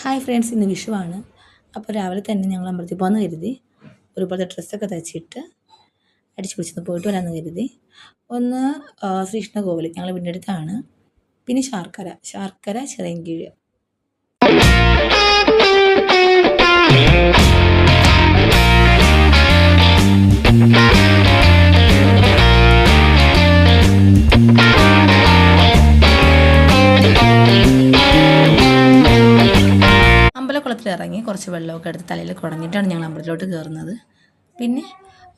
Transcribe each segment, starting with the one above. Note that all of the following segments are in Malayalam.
ഹായ് ഫ്രണ്ട്സ് ഇന്ന് വിഷുവാണ്. അപ്പോൾ രാവിലെ തന്നെ ഞങ്ങൾ അമ്പലത്തിൽ പോകാമെന്ന് കരുതി. ഒരുപോലത്തെ ഡ്രസ്സൊക്കെ തയ്ച്ചിട്ട് അടിച്ചു പിടിച്ചൊന്ന് പോയിട്ട് വരാമെന്ന് കരുതി. ഒന്ന് ശ്രീകൃഷ്ണ കോവിൽ ഞങ്ങൾ വീടിന്റെ അടുത്താണ്. പിന്നെ ശാർക്കര. ശാർക്കര ചിറയൻകീഴ് കുറച്ച് വെള്ളമൊക്കെ എടുത്ത് തലയിൽ കുടഞ്ഞിട്ടാണ് ഞങ്ങൾ അമ്പലത്തിലോട്ട് കയറുന്നത്. പിന്നെ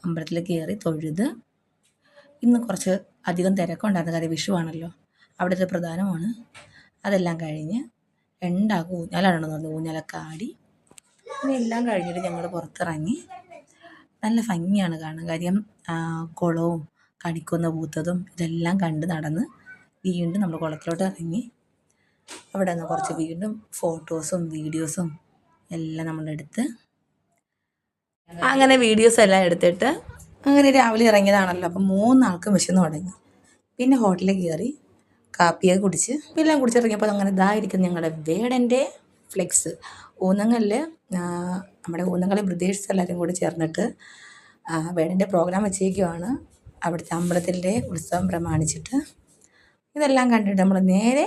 അമ്പലത്തിൽ കയറി തൊഴുത് ഇന്ന് കുറച്ച് അധികം തിരക്കുണ്ടായിരുന്നു കാര്യം വിഷുവാണല്ലോ. അവിടുത്തെ പ്രധാനമാണ്. അതെല്ലാം കഴിഞ്ഞ് രണ്ടാക്കും ഊഞ്ഞാലാണെന്ന് പറഞ്ഞു ഊഞ്ഞാലൊക്കെ ആടി എല്ലാം കഴിഞ്ഞിട്ട് ഞങ്ങൾ പുറത്തിറങ്ങി നല്ല ഭംഗിയാണ് കാണാൻ. കാര്യം കുളവും കണിക്കൊന്ന പൂത്തതും ഇതെല്ലാം കണ്ട് നടന്ന് വീണ്ടും നമ്മൾ കുളത്തിലോട്ട് ഇറങ്ങി. അവിടെ നിന്ന് കുറച്ച് വീണ്ടും ഫോട്ടോസും വീഡിയോസും എല്ലാം നമ്മളെടുത്ത് അങ്ങനെ വീഡിയോസ് എല്ലാം എടുത്തിട്ട് അങ്ങനെ രാവിലെ ഇറങ്ങിയതാണല്ലോ. അപ്പം മൂന്നാൾക്കും വിശന്ന് തുടങ്ങി. പിന്നെ ഹോട്ടലിൽ കയറി കാപ്പിയൊക്കെ കുടിച്ച് എല്ലാം കുടിച്ചിറങ്ങിയപ്പോൾ അങ്ങനെ ഇതായിരിക്കും ഞങ്ങളുടെ വേടന്റെ ഫ്ലെക്സ് ഊന്നങ്ങളിൽ നമ്മുടെ ഊന്നങ്ങളെ ബ്രിദേഷ് എല്ലാവരും കൂടി ചേർന്നിട്ട് വേടന്റെ പ്രോഗ്രാം വെച്ചേക്കുവാണ് അവിടുത്തെ അമ്പലത്തിന്റെ ഉത്സവം പ്രമാണിച്ചിട്ട് ഇതെല്ലാം കണ്ടിട്ട് നമ്മൾ നേരെ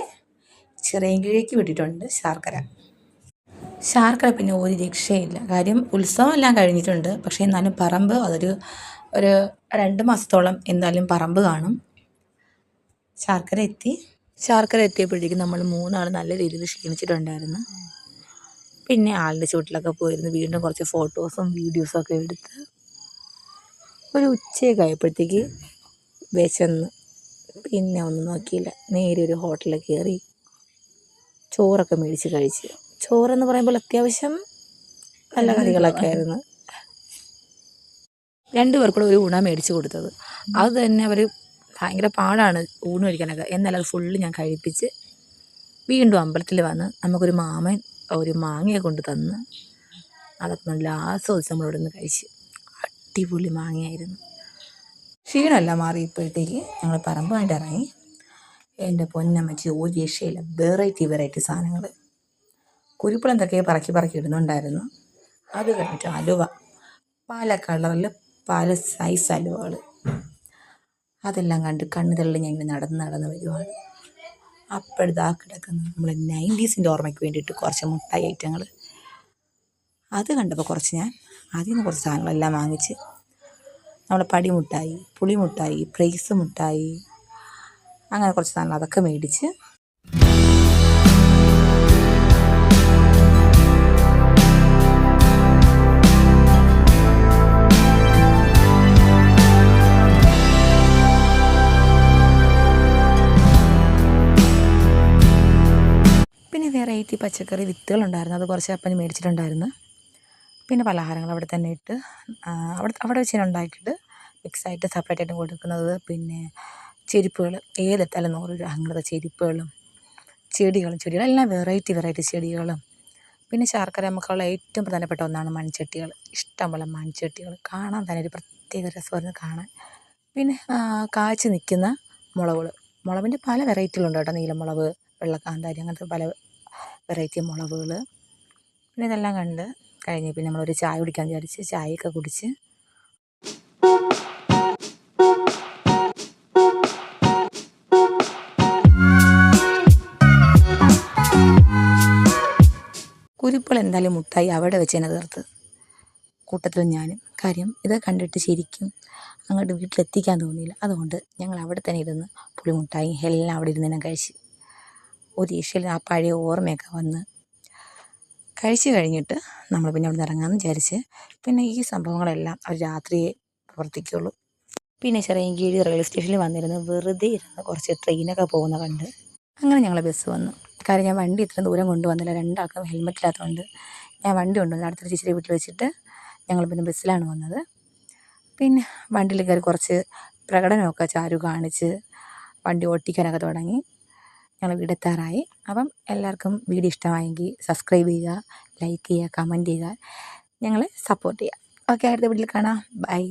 ചിറയൻകീഴേക്ക് വിട്ടിട്ടുണ്ട് ശാർക്കര. ശാർക്കര പിന്നെ ഒരു രക്ഷയില്ല. കാര്യം ഉത്സവം എല്ലാം കഴിഞ്ഞിട്ടുണ്ട്. പക്ഷേ എന്നാലും പറമ്പ് അതൊരു ഒരു രണ്ട് മാസത്തോളം എന്തായാലും പറമ്പ് കാണും. ശാർക്കര എത്തി. ശാർക്കര എത്തിയപ്പോഴേക്കും നമ്മൾ മൂന്നാൾ നല്ല രീതിയിൽ ക്ഷീണിച്ചിട്ടുണ്ടായിരുന്നു. പിന്നെ ആളുടെ ചുവട്ടിലൊക്കെ പോയിരുന്നു. വീണ്ടും കുറച്ച് ഫോട്ടോസും വീഡിയോസും ഒക്കെ എടുത്ത് ഒരു ഉച്ചയൊക്കെ ആയപ്പോഴത്തേക്ക് വിശന്ന് പിന്നെ ഒന്നും നോക്കിയില്ല. നേരെ ഒരു ഹോട്ടലിൽ കയറി ചോറൊക്കെ മേടിച്ച് കഴിച്ച്. ചോറെന്ന് പറയുമ്പോൾ അത്യാവശ്യം നല്ല കറികളൊക്കെ ആയിരുന്നു രണ്ടു പേർക്കൂടെ ഒരു ഊണ മേടിച്ചു കൊടുത്തത്. അത് തന്നെ അവർ ഭയങ്കര പാടാണ് ഊണ് കഴിക്കാനൊക്കെ. എന്നാൽ അത് ഫുള്ള് ഞാൻ കഴിപ്പിച്ച് വീണ്ടും അമ്പലത്തിൽ വന്ന് നമുക്കൊരു മാമൻ ഒരു മാങ്ങയെ കൊണ്ട് തന്ന് അതൊക്കെ നല്ല ആസ്വദിച്ച് നമ്മളിവിടെ നിന്ന് കഴിച്ച്. അടിപൊളി മാങ്ങയായിരുന്നു. ക്ഷീണമല്ല മാറി ഇപ്പോഴത്തേക്ക് ഞങ്ങൾ പറമ്പുമായിട്ട് ഇറങ്ങി എന്റെ പൊന്നമ്മച്ചി ഒരു രക്ഷയില്ല. വെറൈറ്റി വെറൈറ്റി സാധനങ്ങൾ കുരുപ്പളം തക്കയെ പറക്കി പറക്കി ഇടുന്നുണ്ടായിരുന്നു. അത് കഴിഞ്ഞിട്ട് അലുവ. പല കളറിൽ പല സൈസ് അലുവകൾ അതെല്ലാം കണ്ട് കണ്ണു തള്ളി ഞാൻ നടന്ന് നടന്ന് വരുവാണ്. അപ്പോഴത്തെ ആ കിടക്കുന്ന നമ്മൾ നയന്റീസിന്റെ ഓർമ്മയ്ക്ക് വേണ്ടിയിട്ട് കുറച്ച് മുട്ടായി ഐറ്റങ്ങൾ അത് കണ്ടപ്പോൾ കുറച്ച് ഞാൻ അതിൽ നിന്ന് കുറച്ച് സാധനങ്ങളെല്ലാം വാങ്ങിച്ച് നമ്മുടെ പടിമുട്ടായി പുളിമുട്ടായി പ്രൈസ് മുട്ടായി അങ്ങനെ കുറച്ച് സാധനങ്ങൾ അതൊക്കെ മേടിച്ച് വെറൈറ്റി പച്ചക്കറി വിത്തുകളുണ്ടായിരുന്നു. അത് കുറച്ച് അപ്പന് മേടിച്ചിട്ടുണ്ടായിരുന്നു. പിന്നെ പലഹാരങ്ങൾ അവിടെ തന്നെ ഇട്ട് അവിടെ അവിടെ വെച്ച് തന്നെ ഉണ്ടാക്കിയിട്ട് മിക്സായിട്ട് സെപ്പറേറ്റ് ആയിട്ട് കൊടുക്കുന്നത്. പിന്നെ ചെരുപ്പുകൾ ഏതെത്താലും നൂറ് രൂപ അങ്ങനത്തെ ചെരുപ്പുകളും ചെടികളും ചെടികളും എല്ലാം വെറൈറ്റി വെറൈറ്റി ചെടികളും. പിന്നെ ശർക്കര നമുക്കുള്ള ഏറ്റവും പ്രധാനപ്പെട്ട ഒന്നാണ് മൺചട്ടികൾ. ഇഷ്ടംപോലെ മൺചട്ടികൾ. കാണാൻ തന്നെ ഒരു പ്രത്യേക രസമായിരുന്നു കാണാൻ. പിന്നെ കാച്ചു നിൽക്കുന്ന മുളകുകൾ. മുളകിന്റെ പല വെറൈറ്റികളുണ്ട് കേട്ടോ. നീലമുളക് വെള്ളക്കാന്താരി അങ്ങനത്തെ പല വെറൈറ്റി മുളകുകൾ. പിന്നെ ഇതെല്ലാം കണ്ട് കഴിഞ്ഞ് പിന്നെ നമ്മളൊരു ചായ കുടിക്കാൻ വിചാരിച്ച് ചായയൊക്കെ കുടിച്ച് കുരുപ്പുകൾ എന്തായാലും മുട്ടായി അവിടെ വെച്ച് തന്നെ തീർത്ത്. കൂട്ടത്തിൽ ഞാനും കാര്യം ഇത് കണ്ടിട്ട് ശരിക്കും അങ്ങോട്ട് വീട്ടിലെത്തിക്കാൻ തോന്നിയില്ല. അതുകൊണ്ട് ഞങ്ങൾ അവിടെ തന്നെ ഇരുന്ന് പുളിമുട്ടായി എല്ലാം അവിടെ ഇരുന്ന് തന്നെ കഴിച്ച്. ഒരു രക്ഷയിൽ ആ പഴയ ഓർമ്മയൊക്കെ വന്ന് കഴിച്ച് കഴിഞ്ഞിട്ട് നമ്മൾ പിന്നെ അവിടെ നിന്ന് ഇറങ്ങാമെന്ന് വിചാരിച്ച് പിന്നെ ഈ സംഭവങ്ങളെല്ലാം അവർ രാത്രിയെ പ്രവർത്തിക്കുള്ളൂ. പിന്നെ ചെറിയങ്കീഴ് റെയിൽവേ സ്റ്റേഷനിൽ വന്നിരുന്ന് വെറുതെ ഇരുന്ന് കുറച്ച് ട്രെയിനൊക്കെ പോകുന്ന കണ്ട് അങ്ങനെ ഞങ്ങൾ ബസ് വന്നു. കാര്യം ഞാൻ വണ്ടി ഇത്രയും ദൂരം കൊണ്ടുവന്നില്ല. രണ്ടാൾക്കും ഹെൽമെറ്റ് ഇല്ലാത്തതുകൊണ്ട് ഞാൻ വണ്ടി കൊണ്ടുവന്നു അടുത്തൊരു ചേച്ചിയുടെ വീട്ടിൽ വെച്ചിട്ട് ഞങ്ങൾ പിന്നെ ബസ്സിലാണ് വന്നത്. പിന്നെ വണ്ടിയിൽ കയറി കുറച്ച് പ്രകടനമൊക്കെ ചാരു കാണിച്ച് വണ്ടി ഓട്ടിക്കാനൊക്കെ തുടങ്ങി. ഞങ്ങൾ വീടെത്താറായി അപ്പം എല്ലാവർക്കും വീഡിയോ ഇഷ്ടമായെങ്കിൽ സബ്സ്ക്രൈബ് ചെയ്യുക ലൈക്ക് ചെയ്യുക കമന്റ് ചെയ്യുക. ഞങ്ങളെ സപ്പോർട്ട് ചെയ്യുക. ഓക്കെ അടുത്ത വീട്ടിൽ കാണാം. ബൈ